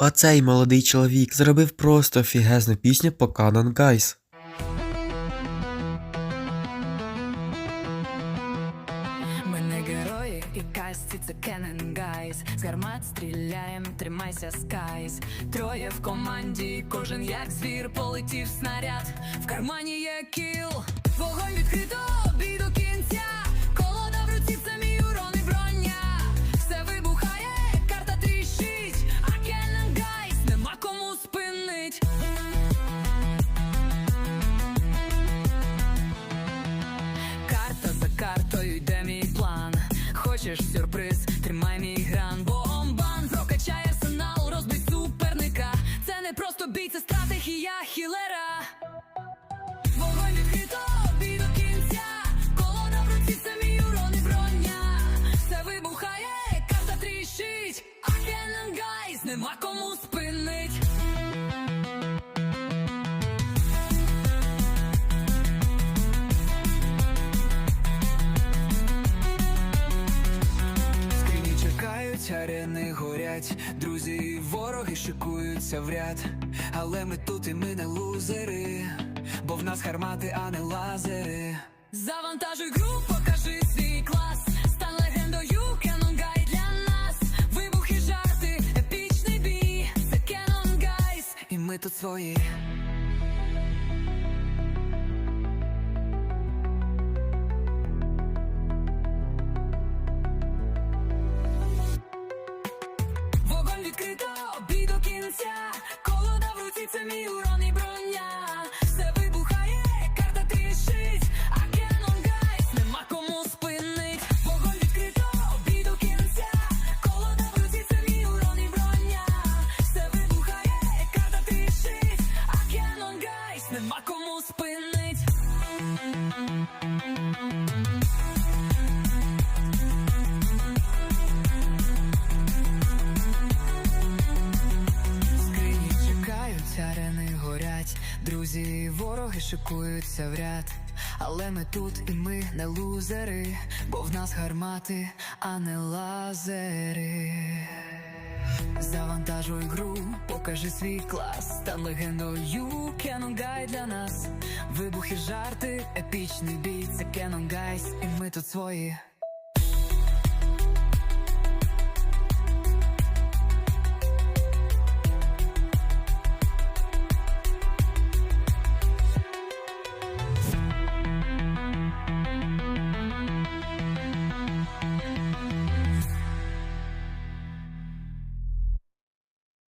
Оцей молодий чоловік зробив просто фігезну пісню по Canon Guys. Ми герої і касті це Кеннен Гайс З гармат стріляєм, тримайся скайс Троє в команді, кожен як звір полетів снаряд. В кармані є кіл, вогонь відкрито, Хочеш сюрприз, тримай мій гран. Бомбан прокачай арсенал, розбий суперника. Це не просто бій, це стратегія горять, друзі і вороги шикуються в ряд. Але ми тут і ми не лузери, бо в нас гармати, а не лазери. Завантажуй гру, покажи свій клас. Стань легендою, Canon Guy для нас. Вибухи, жарти, епічний бій. Це Canon Guys. І ми тут свої. Це мій урон і броня. Все вибухає, карта тріщить. А Canon Guys нема кому спинить. Вогонь відкрито, бій до кінця. Колода в руці, це мій урон і броня. Все вибухає, карта тріщить. А Canon Guys нема кому спинить. Друзі і вороги шикуються в ряд. Але ми тут і ми не лузери, бо в нас гармати, а не лазери. Завантажуй гру, покажи свій клас, стань легендою, Canon Guy для нас. Вибухи, жарти, епічний бій, це Canon Guys, і ми тут свої.